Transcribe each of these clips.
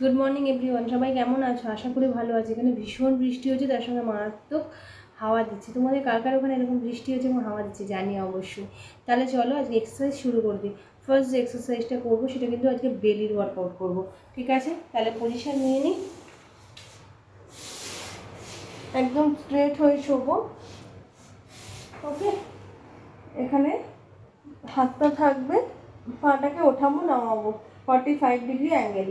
Good morning everyone সবাই কেমন আছো? আশা করি ভালো আছে। এখানে ভীষণ বৃষ্টি হচ্ছে, তার সঙ্গে মারাত্মক হাওয়া দিচ্ছে। তোমাদের কার কার ওখানে এরকম বৃষ্টি হচ্ছে এবং হাওয়া দিচ্ছে? জানি অবশ্যই। তাহলে চলো আজকে এক্সারসাইজ শুরু করে দিই। ফার্স্ট যে এক্সারসাইজটা করব, সেটা কিন্তু আজকে বেলির ওয়ার্কআউট করব। ঠিক আছে? তাহলে পজিশান নিয়ে নিই। একদম স্ট্রেট হয়ে শোবো। ওকে এখানে হাতটা থাকবে, পাটাকে ওঠাবো, নামাবো। Forty five degree angle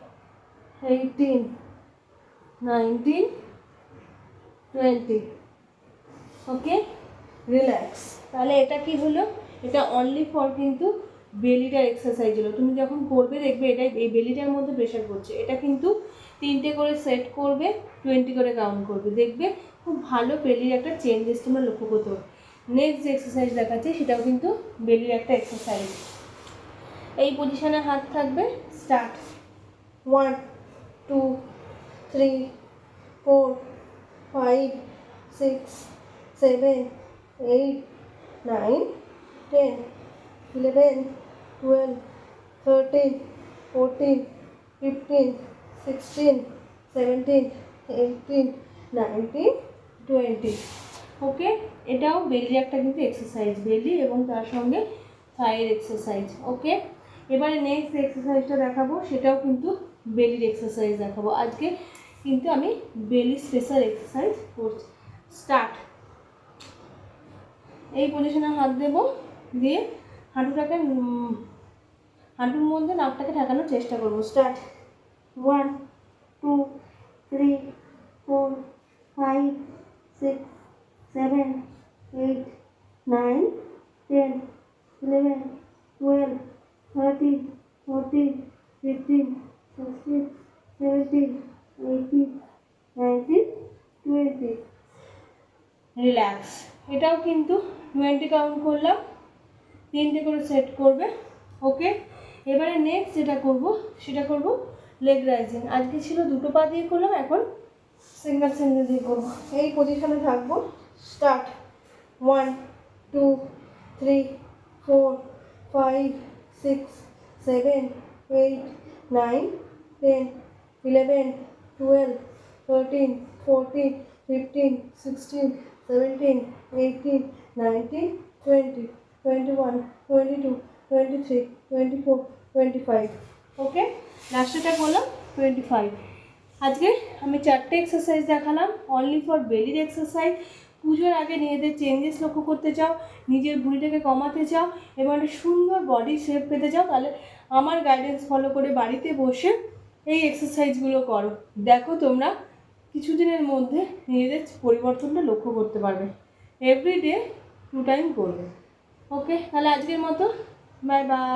eighteen nineteen twenty okay relax তাহলে এটা কি হলো? এটা অনলি ফর কিন্তু বেলিটার এক্সারসাইজ হলো। তুমি যখন করবে, দেখবে এটা এই বেলিটার মধ্যে প্রেশার পড়ছে। এটা কিন্তু তিনটে করে সেট করবে টোয়েন্টি করে কাউন্ট করবে। দেখবে খুব ভালো বেলির একটা চেঞ্জেস তোমরা লক্ষ্য করতে পারবে। নেক্সট যে এক্সারসাইজ দেখাচ্ছে, সেটাও কিন্তু বেলির একটা এক্সারসাইজ এই পজিশনে হাত থাকবে start one two three four five six seven eight nine ten eleven twelve thirteen fourteen fifteen sixteen seventeen eighteen nineteen twenty okay এটাও বেলি একটা কিন্তু এক্সারসাইজ বেলি এবং তার সঙ্গে থাইয়ের এক্সারসাইজ ওকে এবারে নেক্সট এক্সারসাইজটা দেখাবো, সেটাও কিন্তু বেলির এক্সারসাইজ দেখাবো। আজকে কিন্তু আমি বেলি স্পেশাল এক্সারসাইজ করছি স্টার্ট এই পজিশনে হাত দেব, দিয়ে হাঁটুটাকে হাঁটুর মধ্যে নাকটাকে ঠেকানোর চেষ্টা করব। Start one two three four 13, 14, 15, 16, 17, 18, 19, 20. Relax এটাও কিন্তু টোয়েন্টি কাউন্ট করলাম। তিনটে করে সেট করবে। ওকে এবারে নেক্সট যেটা করব সেটা করব লেগ রাইজিং আজকে ছিল দুটো পা দিয়ে করলাম এখন সিঙ্গেল সিঙ্গেল দিয়ে করব। এই পজিশনে থাকব। Start one two three four five six seven eight nine ten eleven twelve thirteen fourteen fifteen sixteen seventeen eighteen nineteen twenty twenty one twenty two twenty three twenty four twenty five okay লাস্টেটা করলাম twenty five আজকে আমি চারটে exercise দেখালাম only for বেলির exercise পুজোর আগে নিজেদের changes লক্ষ্য করতে চাও, নিজের ভুঁড়িটাকে কমাতে চাও এবং একটা সুন্দর বডি শেপ পেতে চাও, তাহলে আমার গাইডেন্স ফলো করে বাড়িতে বসে এই এক্সারসাইজগুলো করো। দেখো তোমরা কিছুদিনের মধ্যে নিজেদের পরিবর্তনটা লক্ষ্য করতে পারবে। এভরিডে টু টাইম করবে। ওকে তাহলে আজকের মতো বাই বাই